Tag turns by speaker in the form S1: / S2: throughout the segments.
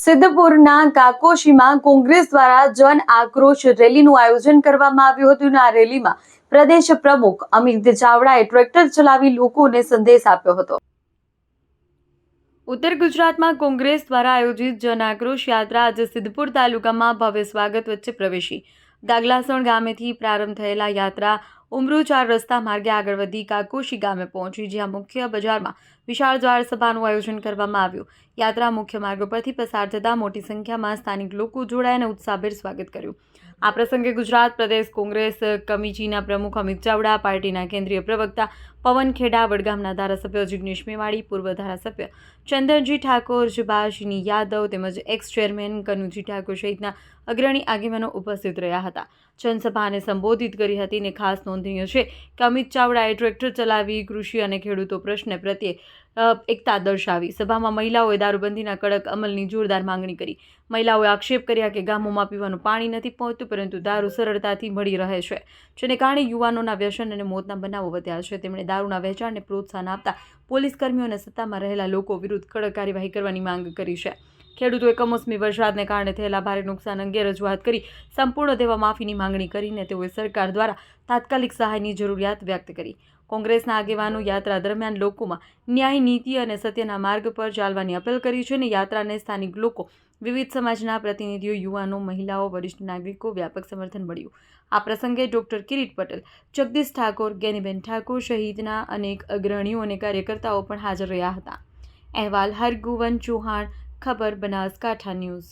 S1: સિદ્ધપુરના કાકોશીમાં કોંગ્રેસ દ્વારા જન આક્રોશ રેલીનું આયોજન કરવામાં આવ્યું હતું આ રેલીમાં પ્રદેશ પ્રમુખ અમિત ચાવડાએ ટ્રેક્ટર ચલાવી લોકોને સંદેશ આપ્યો હતો. ઉત્તર ગુજરાતમાં કોંગ્રેસ દ્વારા આયોજિત જન આક્રોશ યાત્રા આજે સિદ્ધપુર તાલુકામાં ભવ્ય સ્વાગત વચ્ચે પ્રવેશી. દાગલાસણ ગામેથી પ્રારંભ થયેલા યાત્રા ઉમરો ચાર રસ્તા માર્ગે આગળ વધી કાકોશી ગામે પહોંચી, જ્યાં મુખ્ય બજારમાં વિશાળ જાહેર સભાનું આયોજન કરવામાં આવ્યું. યાત્રા મુખ્ય માર્ગો પરથી પસાર થતાં મોટી સંખ્યામાં સ્થાનિક લોકો જોડાયા અને ઉત્સાહભેર સ્વાગત કર્યું. આ પ્રસંગે ગુજરાત પ્રદેશ કોંગ્રેસ કમિટીના પ્રમુખ અમિત ચાવડા, પાર્ટીના કેન્દ્રીય પ્રવક્તા પવન ખેડા, વડગામના ધારાસભ્ય જિગ્નેશ મેવાડી, પૂર્વ ધારાસભ્ય ચંદનજી ઠાકોર જુભાષિની યાદવ તેમજ એક્સ ચેરમેન કનુજી ઠાકોર સહિતના અગ્રણી આગેવાનો ઉપસ્થિત રહ્યા હતા. જનસભાને સંબોધિત કરી હતી અને ખાસ નોંધનીય છે કે અમિત ચાવડાએ ટ્રેક્ટર ચલાવી, કૃષિ અને ખેડૂતો પ્રશ્ન પ્રત્યે એકતા દર્શાવી. સભામાં મહિલાઓએ દારૂબંધીના કડક અમલની જોરદાર માંગણી કરી. મહિલાઓએ આક્ષેપ કર્યા કે ગામોમાં પીવાનું પાણી નથી પહોંચતું, પરંતુ દારૂ સરળતાથી મળી રહે છે. જેને કારણે યુવાનોના વ્યસન અને મોતના બનાવો વધ્યા છે. તેમણે દારૂના વેચાણને પ્રોત્સાહન આપતા પોલીસ કર્મીઓ સત્તામાં રહેલા લોકો વિરુદ્ધ કડક કાર્યવાહી કરવાની માંગ કરી છે. ખેડૂતોએ કમોસમી વરસાદને કારણે થયેલા ભારે નુકસાન અંગે રજૂઆત કરી સંપૂર્ણ દેવા માફીની માંગણી કરીને તેઓએ સરકાર દ્વારા તાત્કાલિક સહાયની જરૂરિયાત વ્યક્ત કરી. કોંગ્રેસના આગેવાનો યાત્રા દરમિયાન લોકોમાં ન્યાય, નીતિ અને સત્યના માર્ગ પર ચાલવાની અપીલ કરી છે અને યાત્રાને સ્થાનિક લોકો, વિવિધ સમાજના પ્રતિનિધિઓ, યુવાનો, મહિલાઓ, વરિષ્ઠ નાગરિકો, વ્યાપક સમર્થન મળ્યું. આ પ્રસંગે ડોક્ટર કિરીટ પટેલ, જગદીશ ઠાકોર, ગેનીબેન ઠાકોર સહિતના અનેક અગ્રણીઓ અને કાર્યકર્તાઓ પણ હાજર રહ્યા હતા. અહેવાલ, હરગુવન ચૌહાણ, ખબર, બનાસકાંઠા ન્યૂઝ.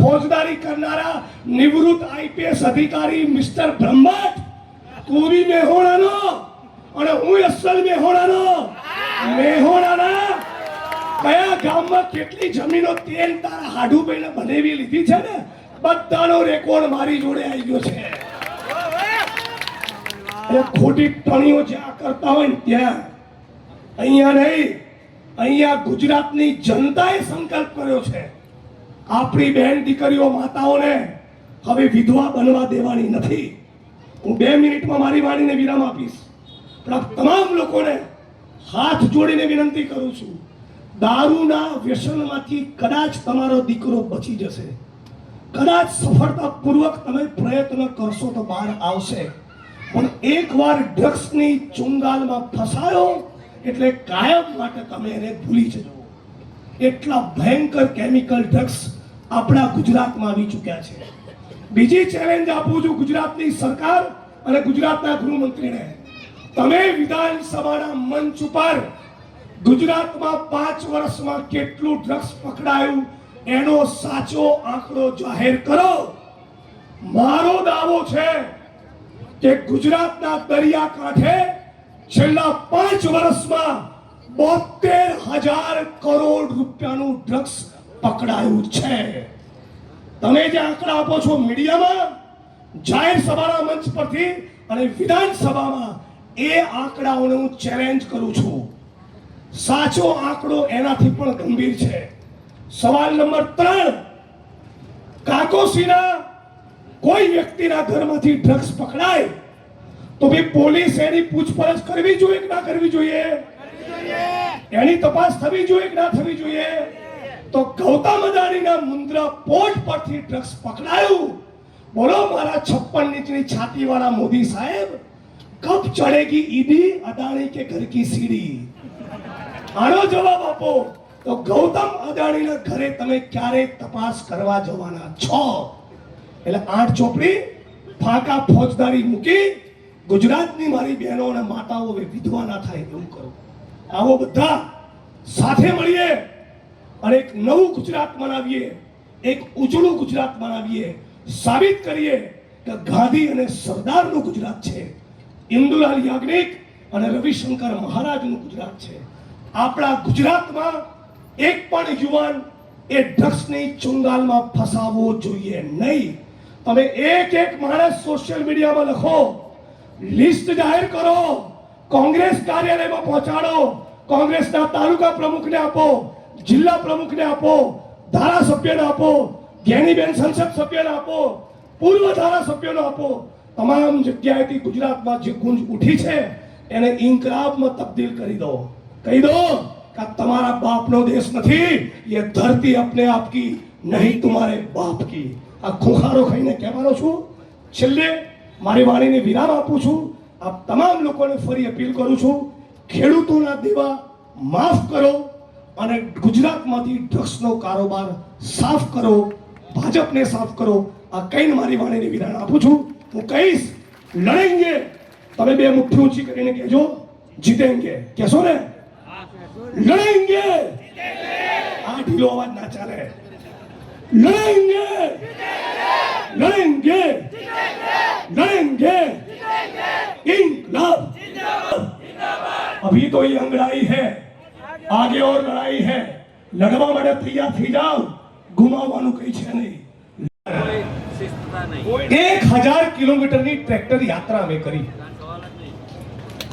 S2: ફોજદારી કરનારા નિવૃત્ત આઈપીએસ અધિકારી મિસ્ટર બ્રહ્મટ કોરી મેહોણાનો અને હું અસલ મેહોણાનો. મેહોણાના કયા ગામમાં કેટલી જમીનો તેલ તારા હાડુ પહેલે બનેવી લીધી છે ને? બધાનો રેકોર્ડ મારી જોડે આવી ગયો છે. એ ખોટી ટણીઓ જ્યાં કરતા હોય ને ત્યાં. અહીંયા નહીં, અહીંયા ગુજરાતની જનતાએ સંકલ્પ કર્યો છે. આપણી બહેન દીકરીઓ માતાઓને હવે વિધવા બનવા દેવાની નથી. હું બે મિનિટમાં મારી વાણીને વિરામ આપીશ. પણ આપ તમામ લોકોને હાથ જોડીને વિનંતી કરું છું. દારૂના વ્યસનમાંથી કદાચ તમારો દીકરો બચી જશે. કદાચ સફળતાપૂર્વક તમે પ્રયત્ન કરશો તો બહાર આવશે. પણ એકવાર ડ્રગ્સની ચુંગાલમાં ફસાયો એટલે કાયમ માટે તમે એને ભૂલી જજો. એટલા ભયંકર કેમિકલ ડ્રગ્સ આપણા ગુજરાતમાં આવી ચૂક્યા છે. બીજી ચેલેન્જ આપું છું ગુજરાતની સરકાર અને ગુજરાતના ગૃહમંત્રીને. તમે વિધાનસભાના મંચ ઉપર ગુજરાતમાં પાંચ વર્ષમાં કેટલું ડ્રગ્સ પકડાયું એનો સાચો આંકડો જાહેર કરો. મારો દાવો છે કે ગુજરાતના દરિયાકાંઠે છેલ્લા પાંચ વર્ષમાં બોતેર હજાર કરોડ રૂપિયાનું ડ્રગ્સ પકડાયું છે. તમે જે આંકડા આપો છો મીડિયામાં, જાહેર સભાના મંચ પરથી અને વિધાનસભામાં એ આંકડાઓને હું ચેલેન્જ કરું છું. સાચો આંકડો એનાથી પણ ગંભીર છે. સવાલ નંબર ત્રણ, કાકોસીના કોઈ વ્યક્તિના ઘરમાંથી ડ્રગ્સ પકડાય? તો ભાઈ પોલીસ એની પૂછપરછ કરવી જોઈએ કે ના કરવી જોઈએ? એની તપાસ થવી જોઈએ કે ના થવી જોઈએ? તો ગૌતમ અદાણીના મુંદ્રા પોર્ટ પરથી ડ્રગ્સ પકડાયું. બોલો મારા છપ્પન ઇંચની છાતી વાળા મોદી સાહેબ કબ ચડેગી ઈડી, અદાણી કે ઘર કી સીડી? આનો જવાબ આપો. તો ગૌતમ અદાણીના ઘરે તમે ક્યારે તપાસ કરવા જવાના છો? એટલે આઠ ચોપડી, ફાંકા ફોજદારી મૂકી, ગુજરાતની મારી બહેનો અને માતાઓ વિધવા ના થાય એવું કરો. આવો બધા, સાથે મળીએ. અને એક નવું ગુજરાત બનાવીએ એક ઉજળું ગુજરાત બનાવીએ સાબિત કરીએ કે ગાંધી અને સરદારનું ગુજરાત છે. ઇન્દુલાલ યાજ્ઞિક અને રવિશંકર મહારાજનું ગુજરાત છે. આપણા ગુજરાતમાં એક પણ યુવાન એ ડ્રગ્સની ચુંગાલમાં ફસાવવો જોઈએ નહીં. તમે એક એક માણસ સોશિયલ મીડિયામાં લખો, લિસ્ટ જાહેર કરો, કોંગ્રેસ કાર્યાલયમાં પહોંચાડો, કોંગ્રેસના તાલુકા પ્રમુખને આપો જિલ્લા પ્રમુખને આપો, ધારાસભ્યને આપો ઘેણીબેન સંસદ સભ્યને આપો, પૂર્વ ધારાસભ્યને આપો. તમામ જગ્યાએથી ગુજરાતમાં જે ગુંજ ઉઠી છે, એને ઇન્કલાબમાં તબદીલ કરી દો. કહી દો કે તમારા બાપનો દેશ નથી, એ ધરતી અપને આપકી, નહીં તમારે બાપ કી. આ ખોખારો ખાઈને કહેવાનો છું. છેલ્લે મારી વાણીને વિરામ આપું છું. આપ તમામ લોકોને ફરી અપીલ કરું છું. ખેડૂતોના દેવા માફ કરો. અને ગુજરાતમાંથી ડ્રગ્સનો કારોબાર સાફ કરો, ભાજપને સાફ કરો, આ કહીને મારી વાણીને વિરાણ આપું છું. હું કહીશ, લડેંગે. તમે બે મુઠ્ઠી ઊંચી કરીને કહેજો, જીતેંગે. કહેશો ને? લડેંગે. આ ઢીલો અવાજ ના ચાલે. લડેંગે. લડેંગે. લડેંગે. ઇન્કલાબ. અભી તો ये अंगड़ाई है आगे और लड़ाई है લડવા માટે તૈયાર થઈ જાઓ ગુમાવવાનું કઈ છે નહીં એક હજાર કિલોમીટરની ટ્રેક્ટર યાત્રા અમે કરી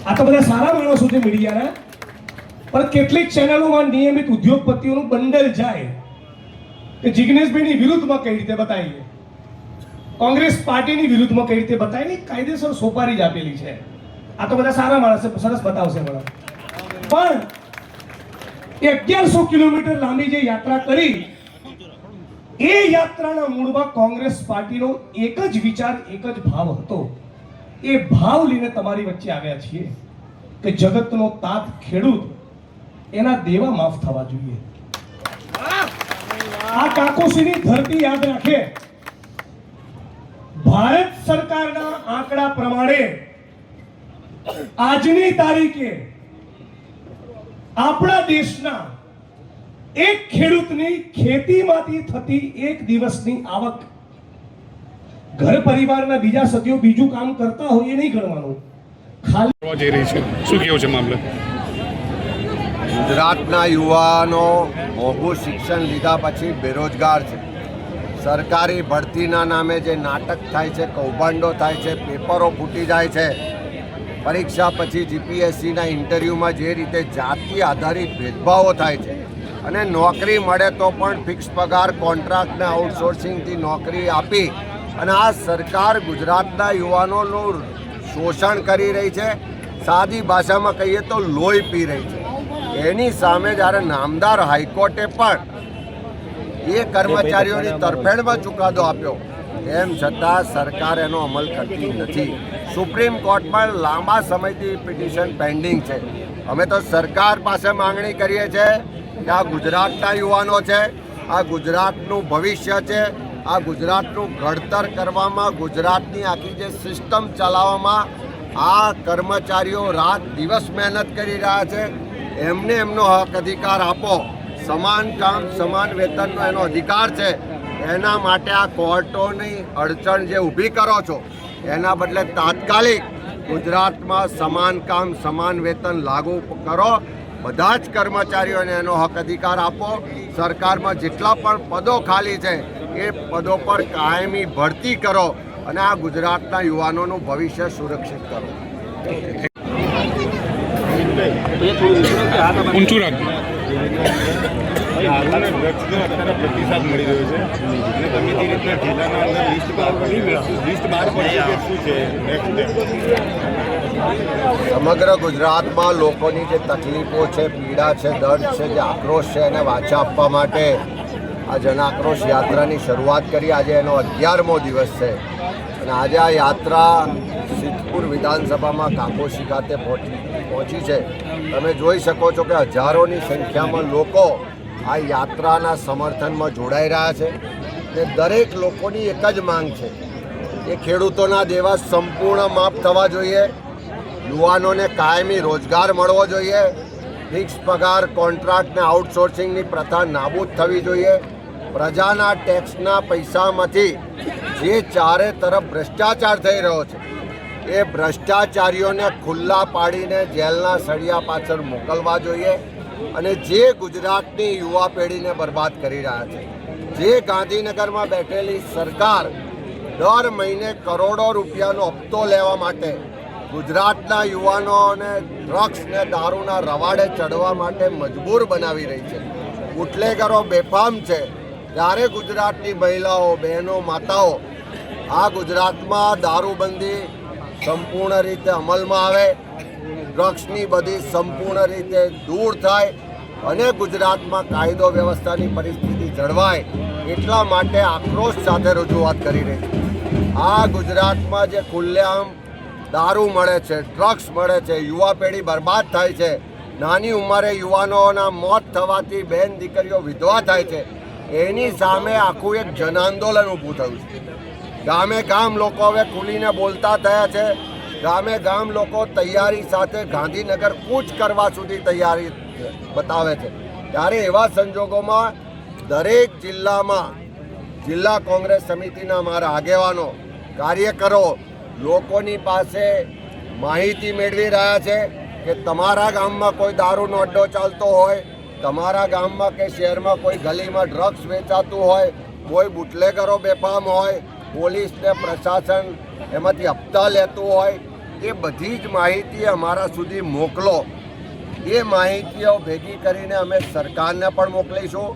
S2: આ તો બધા સારા માણસો છે મીડિયાના પણ કેટલીક ચેનલોમાં નિયમિત ઉદ્યોગપતિઓનું બંડલ જાય કે જિગ્નેશભાઈની વિરુદ્ધમાં કઈ રીતે બતાવીએ કોંગ્રેસ પાર્ટીની વિરુદ્ધમાં કઈ રીતે બતાવી કાયદેસર સોપારી જ આપેલી છે આ તો બધા સારા માણસ છે સરસ બતાવશે મને પણ એ અગિયારસો કિલોમીટર લાંબી જે યાત્રા કરી, એ યાત્રાના મૂળમાં કોંગ્રેસ પાર્ટીનો એક જ વિચાર, એક જ ભાવ હતો. એ ભાવ લઈને તમારી વચ્ચે આવ્યા છીએ કે જગતનો તાત ખેડૂત એના દેવા માફ થવા જોઈએ. આ કાકોશીની ધરતી યાદ રાખે. ભારત સરકારના આંકડા પ્રમાણે આજની તારીખે આપણા દેશના એક ખેડૂતની ખેતીમાંથી થતી એક દિવસની આવક. ઘર પરિવારના બીજા સભ્યો બીજું કામ કરતા હોય એ નહીં ગણવાનું. ખાલી
S3: જઈ રહી છે. શું કેવું છે મામલે?
S4: ગુજરાતના યુવાનો મોંઘું શિક્ષણ લીધા પછી બેરોજગાર છે. સરકારી ભરતીના નામે જે નાટક થાય છે કૌભાંડો થાય છે પેપરો ફૂટી જાય છે પરીક્ષા પછી જીપીએસસીના ઇન્ટરવ્યૂમાં જે રીતે જાતિ આધારિત ભેદભાવો થાય છે અને નોકરી મળે તો પણ ફિક્સ પગાર કોન્ટ્રાક્ટને આઉટસોર્સિંગથી નોકરી આપી અને આ સરકાર ગુજરાતના યુવાનોનું શોષણ કરી રહી છે. સાદી ભાષામાં કહીએ તો લોહી પી રહી છે. એની સામે જ્યારે નામદાર હાઈકોર્ટે પણ એ કર્મચારીઓની તરફેણમાં ચુકાદો આપ્યો તેમ છતાં સરકાર એનો અમલ કરતી નથી. સુપ્રીમ કોર્ટમાં લાંબા સમયથી પિટિશન પેન્ડિંગ છે. અમે તો સરકાર પાસે માંગણી કરીએ છીએ કે આ ગુજરાતના યુવાનો છે, આ ગુજરાતનું ભવિષ્ય છે, આ ગુજરાતનું ઘડતર કરવામાં ગુજરાતની આખી જે સિસ્ટમ ચલાવવામાં આ કર્મચારીઓ રાત દિવસ મહેનત કરી રહ્યા છે. એમને એમનો હક અધિકાર આપો. સમાન કામ, સમાન વેતનનો એનો અધિકાર છે. એના માટે આ કોર્ટોની અડચણ જે ઊભી કરો છો, એના બદલે તાત્કાલિક ગુજરાતમાં સમાન કામ, સમાન વેતન લાગુ કરો. બધા જ કર્મચારીઓને એનો હક અધિકાર આપો. સરકારમાં જેટલા પણ પદો ખાલી છે, એ પદો પર કાયમી ભરતી કરો અને આ ગુજરાતના યુવાનોનું ભવિષ્ય સુરક્ષિત કરો.
S3: ઊંચું રાખ
S5: હાલના ડ્રગ્સનો અત્યારે પ્રતિસાદ મળી રહ્યો છે. અને તમે જે રીતના જિલ્લાના અંદર લિસ્ટ બહાર પડી લિસ્ટ બહાર પડી શું છે?
S4: સમગ્ર ગુજરાતમાં લોકોની જે તકલીફો છે, પીડા છે, દર્દ છે, જે આક્રોશ છે, એને વાચા આપવા માટે આ જનાક્રોશ યાત્રાની શરૂઆત કરી. આજે એનો અગિયારમો દિવસ છે. અને આજે આ યાત્રા સિદ્ધપુર વિધાનસભામાં કાકોશી ખાતે પહોંચી પહોંચી છે. તમે જોઈ શકો છો કે હજારોની સંખ્યામાં લોકો આ યાત્રાના સમર્થનમાં જોડાઈ રહ્યા છે ને દરેક લોકોની એક જ માંગ છે કે ખેડૂતોના દેવા સંપૂર્ણ માફ થવા જોઈએ, યુવાનોને કાયમી રોજગાર મળવો જોઈએ, ફિક્સ પગાર કોન્ટ્રાક્ટને આઉટસોર્સિંગની પ્રથા નાબૂદ થવી જોઈએ. પ્રજાના ટેક્સના પૈસામાંથી જે ચારે તરફ ભ્રષ્ટાચાર થઈ રહ્યો છે, એ ભ્રષ્ટાચારીઓને ખુલ્લા પાડીને જેલના સળિયા પાછળ મોકલવા જોઈએ. અને જે ગુજરાતની યુવા પેઢીને બરબાદ કરી રહ્યા છે, જે ગાંધીનગરમાં બેઠેલી સરકાર દર મહિને કરોડો રૂપિયાનો હપ્તો લેવા માટે ગુજરાતના યુવાનોને ડ્રગ્સ ને દારૂના રવાડે ચડવા માટે મજબૂર બનાવી રહી છે. બુટલેગરો બેફામ છે. ત્યારે ગુજરાતની મહિલાઓ, બહેનો, માતાઓ આ ગુજરાતમાં દારૂબંધી સંપૂર્ણ રીતે અમલમાં આવે. ડ્રગ્સની બધી સંપૂર્ણ રીતે દૂર થાય અને ગુજરાતમાં કાયદો વ્યવસ્થાની પરિસ્થિતિ જળવાય એટલા માટે આક્રોશ સાથે રજૂઆત કરી રહી છે. આ ગુજરાતમાં જે ખુલ્લેઆમ દારૂ મળે છે, ડ્રગ્સ મળે છે, યુવા પેઢી બરબાદ થાય છે, નાની ઉંમરે યુવાનોના મોત થવાથી બેન દીકરીઓ વિધવા થાય છે, એની સામે આખું એક જનાંદોલન ઊભું થયું છે. ગામે ગામ લોકો હવે ખુલીને બોલતા થયા છે ગામે ગામ લોકો તૈયારી સાથે ગાંધીનગર કૂચ કરવા સુધી તૈયારી બતાવે છે. ત્યારે એવા સંજોગોમાં દરેક જિલ્લામાં જિલ્લા કોંગ્રેસ સમિતિના મારા આગેવાનો, કાર્યકરો લોકોની પાસે માહિતી મેળવી રહ્યા છે કે તમારા ગામમાં કોઈ દારૂનો અડ્ડો ચાલતો હોય, તમારા ગામમાં કે શહેરમાં કોઈ ગલીમાં ડ્રગ્સ વેચાતું હોય, કોઈ બુટલેગરો બેફામ હોય પોલીસ ને પ્રશાસન એમાંથી હપ્તા લેતું હોય એ બધી જ માહિતી અમારા સુધી મોકલો. એ માહિતીઓ ભેગી કરીને અમે સરકારને પણ મોકલીશું.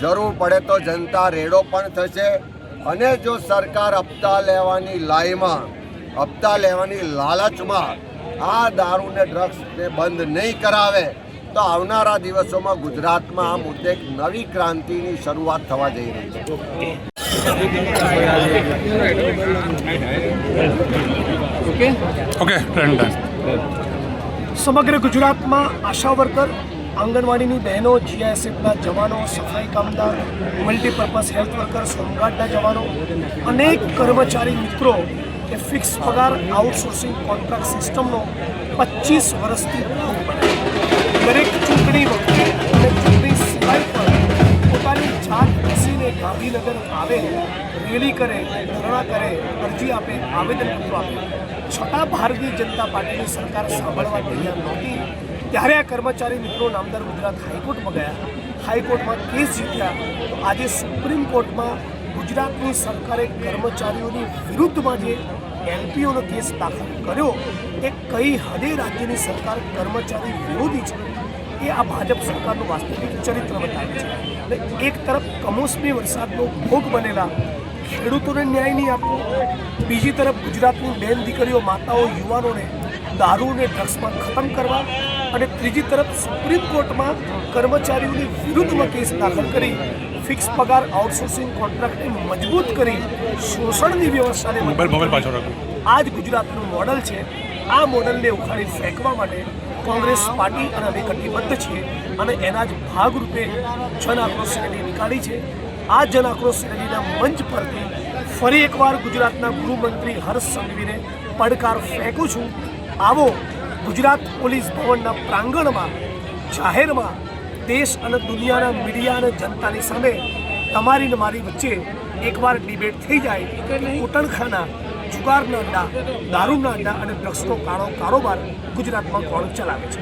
S4: જરૂર પડે તો જનતા રેડો પણ થશે. અને જો સરકાર હપ્તા લેવાની લાઈમાં, હપ્તા લેવાની લાલચમાં આ દારૂને ડ્રગ્સને બંધ નહીં કરાવે, તો આવનારા દિવસોમાં ગુજરાતમાં આ મુદ્દે એક નવી ક્રાંતિની શરૂઆત થવા જઈ રહી છે.
S3: ઓકે? ડન
S2: સમગ્ર ગુજરાતમાં આશા વર્કર આંગણવાડીની બહેનો જીઆઈએસએફના જવાનો સફાઈ કામદાર મલ્ટીપર્પઝ હેલ્થ વર્કર હોમગાર્ડના જવાનો અનેક કર્મચારી મિત્રો એ ફિક્સ પગાર આઉટસોર્સિંગ કોન્ટ્રાક્ટ સિસ્ટમનો પચીસ વર્ષથી ભોગ બને. દરેક ચૂંટણી વખતે અને ચૂંટણી સિવાય પણ પોતાની જાત બેસીને ગાંધીનગર આવે રેલી કરે ધરણા કરે અરજી આપે આવેદનપત્રો આપે. છતાં ભારતીય જનતા પાર્ટીની સરકાર સાંભળવા તૈયાર નહોતી. ત્યારે આ કર્મચારી મિત્રો નામદાર ગુજરાત હાઈકોર્ટમાં ગયા. હાઈકોર્ટમાં કેસ જીત્યા. આજે સુપ્રીમ કોર્ટમાં ગુજરાતની સરકારે કર્મચારીઓની વિરુદ્ધમાં જે એલપીઓનો કેસ દાખલ કર્યો એ કઈ હદે રાજ્યની સરકાર કર્મચારી વિરોધી છે? એ આ ભાજપ સરકારનું વાસ્તવિક ચરિત્ર બતાવે છે. અને એક તરફ કમોસમી વરસાદનો ભોગ બનેલા ખેડૂતોને ન્યાય નહીં આપવો. બીજી તરફ ગુજરાતની બેન દીકરીઓ માતાઓ યુવાનોને દારૂ અને ડ્રગ્સમાં ખતમ કરવા અને ત્રીજી તરફ સુપ્રીમ કોર્ટમાં કર્મચારીઓની વિરુદ્ધમાં કેસ દાખલ કરી ફિક્સ પગાર આઉટસોર્સિંગ કોન્ટ્રાક્ટને મજબૂત કરી શોષણની વ્યવસ્થાને આ જ ગુજરાતનું મોડલ છે. આ મોડલને ઉખાડી ફેંકવા માટે કોંગ્રેસ પાર્ટી અને અમે કટિબદ્ધ છીએ અને એના જ ભાગરૂપે જન આક્રોશ રેલી નીકાળી છે. આ જન આક્રોશ રેલીના મંચ પરથી ફરી એકવાર ગુજરાતના ગૃહમંત્રી હર્ષ સંઘવીને પડકાર ફેંકું છું. આવો ગુજરાત પોલીસ ભવનના પ્રાંગણમાં જાહેરમાં દેશ અને દુનિયાના મીડિયા અને જનતાની સામે તમારી ને મારી વચ્ચે એકવાર ડિબેટ થઈ જાય કૂટણખાના જુગારના અડ્ડા દારૂના અડ્ડા અને ડ્રગ્સનો કાળો કારોબાર ગુજરાતમાં કોણ ચલાવે છે?